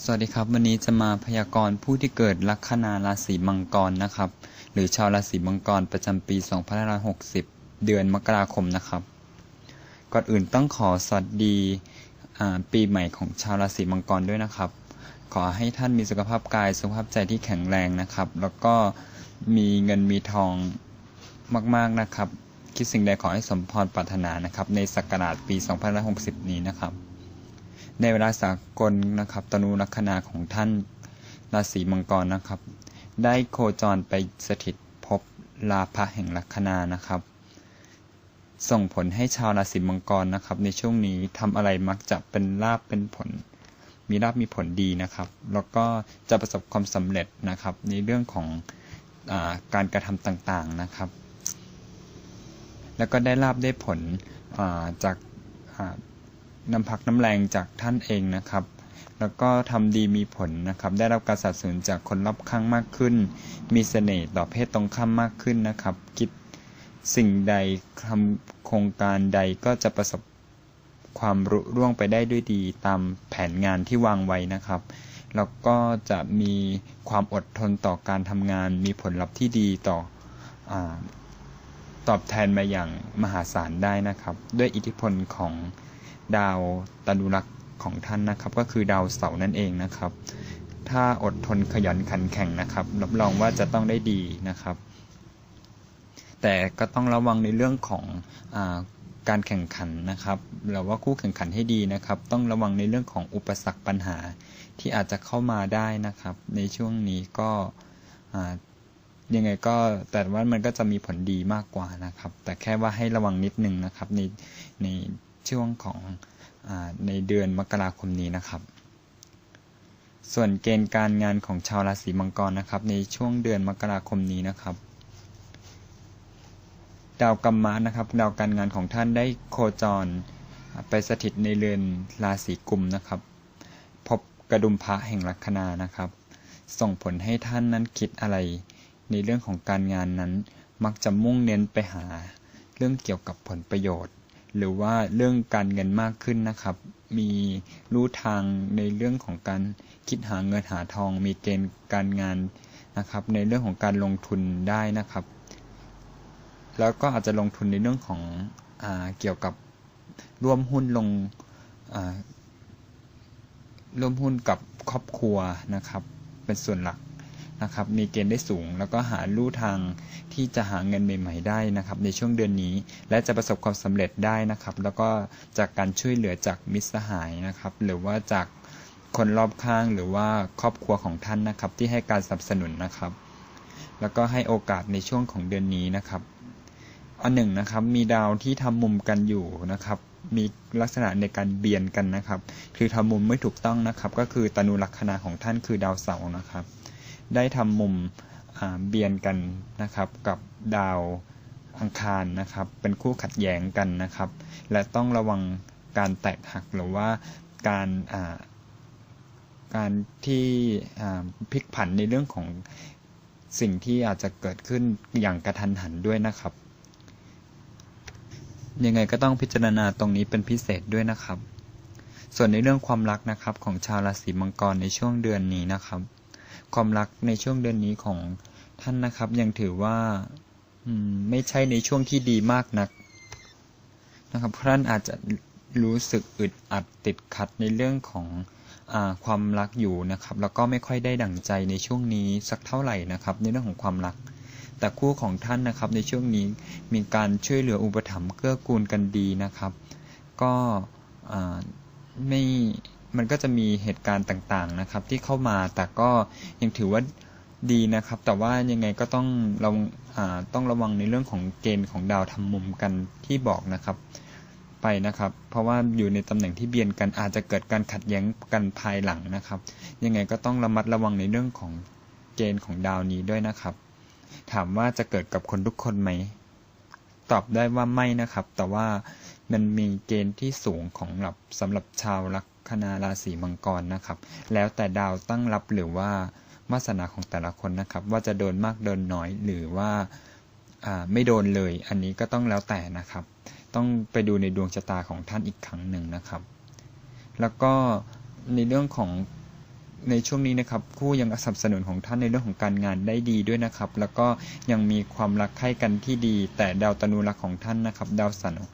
สวัสดีครับ วันนี้จะมาพยากรณ์ผู้ที่เกิดลัคนาราศีมังกรนะครับ หรือชาวราศีมังกรประจำปี 2560 เดือนมกราคมนะครับ ก่อนอื่นต้องขอสวัสดีปีใหม่ของชาวราศีมังกรด้วยนะครับ ขอให้ท่านมีสุขภาพกายสุขภาพใจที่แข็งแรงนะครับ แล้วก็มีเงินมีทองมากๆนะครับ คิดสิ่งใดขอให้สมพรปรารถนานะครับ ในศักราชปี 2560 นี้นะครับ ในเวลาสากลนะครับตนูลัคนาของท่านราศีมังกรนะครับ ได้โคจรไปสถิตพบลาภะแห่งลัคนานะครับ ส่งผลให้ชาวราศีมังกรนะครับ ในช่วงนี้ทำอะไรมักจะเป็นลาบเป็นผล มีลาบมีผลดีนะครับ แล้วก็จะประสบความสำเร็จนะครับ ในเรื่องของอการกระทำต่างๆนะครับ แล้วก็ได้ลาบได้ผลจาก น้ำพักน้ำแรงจากท่านเองนะครับ แล้วก็ทำดีมีผลนะครับ ได้รับการสนับสนุนจากคนรอบข้างมากขึ้น มีเสน่ห์ต่อเพศตรงข้ามมากขึ้นนะครับ คิดสิ่งใดทำโครงการใดก็จะประสบความรุ่ร่วงไปได้ด้วยดีตามแผนงานที่วางไว้นะครับ แล้วก็จะมีความอดทนต่อการทำงาน มีผลลัพธ์ที่ดีต่ออตอบแทนมาอย่างมหาศาลได้นะครับ ด้วยอิทธิพลของ ดาวตานุรักษ์ของท่านนะครับ ก็คือดาวเสาร์นั่นเองนะครับ ถ้าอดทนขยันขันแข่งนะครับ รับรองว่าจะต้องได้ดีนะครับ แต่ก็ต้องระวังในเรื่องของอการแข่งขันนะครับหรือว่าคู่แข่งขันให้ดีนะครับ ต้องระวังในเรื่องของอุปสรรคปัญหาที่อาจจะเข้ามาได้นะครับ ในช่วงนี้ก็ยังไงก็แต่ว่ามันก็จะมีผลดีมากกว่านะครับ แต่แค่ว่าให้ระวังนิดนึงนะครับในใน ช่วงของอในเดือนมกราคมนี้นะครับ ส่วนเกณฑ์การงานของชาวราศีมังกรนะครับ ในช่วงเดือนมกราคมนี้นะครับ ดาวกรรมะนะครับ ดาวการงานของท่านได้โคจรไปสถิตในเรือนราศีกุมนะครับ พบกระดุมพระแห่งลัคนานะครับ ส่งผลให้ท่านนั้นคิดอะไร ในเรื่องของการงานนั้นมักจะมุ่งเน้นไปหา เรื่องเกี่ยวกับผลประโยชน์ หรือว่าเรื่องการเงินมากขึ้นนะครับ มีรู้ทางในเรื่องของการคิดหาเงินหาทอง มีเกณฑ์การงานนะครับ ในเรื่องของการลงทุนได้นะครับ แล้วก็อาจจะลงทุนในเรื่องของอเกี่ยวกับร่วมหุ้นลงร่วมหุ้นกับครอบครัวนะครับ เป็นส่วนหลัก นะครับมีเกณฑ์ได้สูง แล้วก็หาลู่ทางที่จะหาเงินใหม่ๆได้นะครับในช่วงเดือนนี้ และจะประสบความสำเร็จได้นะครับ แล้วก็จากการช่วยเหลือจากมิตรสหายนะครับหรือว่าจากคนรอบข้างหรือว่าครอบครัวของท่านนะครับ ที่ให้การสนับสนุนนะครับ แล้วก็ให้โอกาสในช่วงของเดือนนี้นะครับอันหนึ่งนะครับมีดาวที่ทำมุมกันอยู่นะครับ มีลักษณะในการเบียนกันนะครับ คือทำมุมไม่ถูกต้องนะครับ ก็คือตนุลัคนาของท่านคือดาวเสาร์นะครับ ได้ทำมุมเบียนกันนะครับกับดาวอังคารนะครับ เป็นคู่ขัดแย้งกันนะครับ และต้องระวังการแตกหักหรือว่าการการที่พลิกผันในเรื่องของสิ่งที่อาจจะเกิดขึ้นอย่างกระทันหันด้วยนะครับ ยังไงก็ต้องพิจารณาตรงนี้เป็นพิเศษด้วยนะครับ ส่วนในเรื่องความรักนะครับของชาวราศีมังกรในช่วงเดือนนี้นะครับ ความรักในช่วงเดือนนี้ของท่านนะครับ ยังถือว่าไม่ใช่ในช่วงที่ดีมากนักนะครับท่านอาจจะรู้สึกอึดอัดติดขัดในเรื่องของอความรักอยู่นะครับ แล้วก็ไม่ค่อยได้ดั่งใจในช่วงนี้สักเท่าไหร่นะครับ ในเรื่องของความรัก แต่คู่ของท่านนะครับ ในช่วงนี้มีการช่วยเหลืออุปถัมภ์เกื้อกูลกันดีนะครับ ก็ไม่ มันก็จะมีเหตุการณ์ต่างๆนะครับ ที่เข้ามาแต่ก็ยังถือว่าดีนะครับ แต่ว่ายังไงก็ต้องเราต้องระวังในเรื่องของเกณฑ์ของดาวทำมุมกันที่บอกนะครับ ไปนะครับ เพราะว่าอยู่ในตำแหน่งที่เบียนกันอาจจะเกิดการขัดแย้งกันภายหลังนะครับ ยังไงก็ต้องระมัดระวังในเรื่องของเกณฑ์ของดาวนี้ด้วยนะครับ ถามว่าจะเกิดกับคนทุกคนไหมตอบได้ว่าไม่นะครับ แต่ว่ามันมีเกณฑ์ที่สูงของหลับสำหรับชาวลั คนาราศีมังกรนะครับ แล้วแต่ดาวตั้งรับหรือว่าวาสนาของแต่ละคนนะครับ ว่าจะโดนมากโดนน้อยหรือว่าไม่โดนเลย อันนี้ก็ต้องแล้วแต่นะครับ ต้องไปดูในดวงชะตาของท่านอีกครั้งหนึ่งนะครับ แล้วก็ในเรื่องของในช่วงนี้นะครับคู่ยังสนับสนุนของท่านในเรื่องของการงานได้ดีด้วยนะครับ แล้วก็ยังมีความรักใคร่กันที่ดี แต่ดาวตนูรักของท่านนะครับ ดาวเสาร์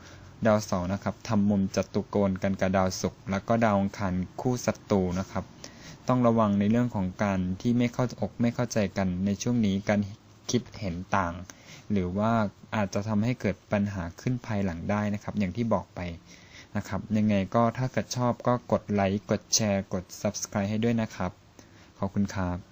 ดาวเสาร์นะครับทำมุมจัตุโกณกันกับดาวศุกร์แล้วก็ดาวอังคารคู่ศัตรูนะครับ ต้องระวังในเรื่องของการที่ไม่เข้าอกไม่เข้าใจกันในช่วงนี้การคิดเห็นต่าง หรือว่าอาจจะทำให้เกิดปัญหาขึ้นภายหลังได้นะครับ อย่างที่บอกไปนะครับยังไงก็ถ้าเกิดชอบก็กดไลค์กดแชร์ กด Subscribe ให้ด้วยนะครับ ขอบคุณครับ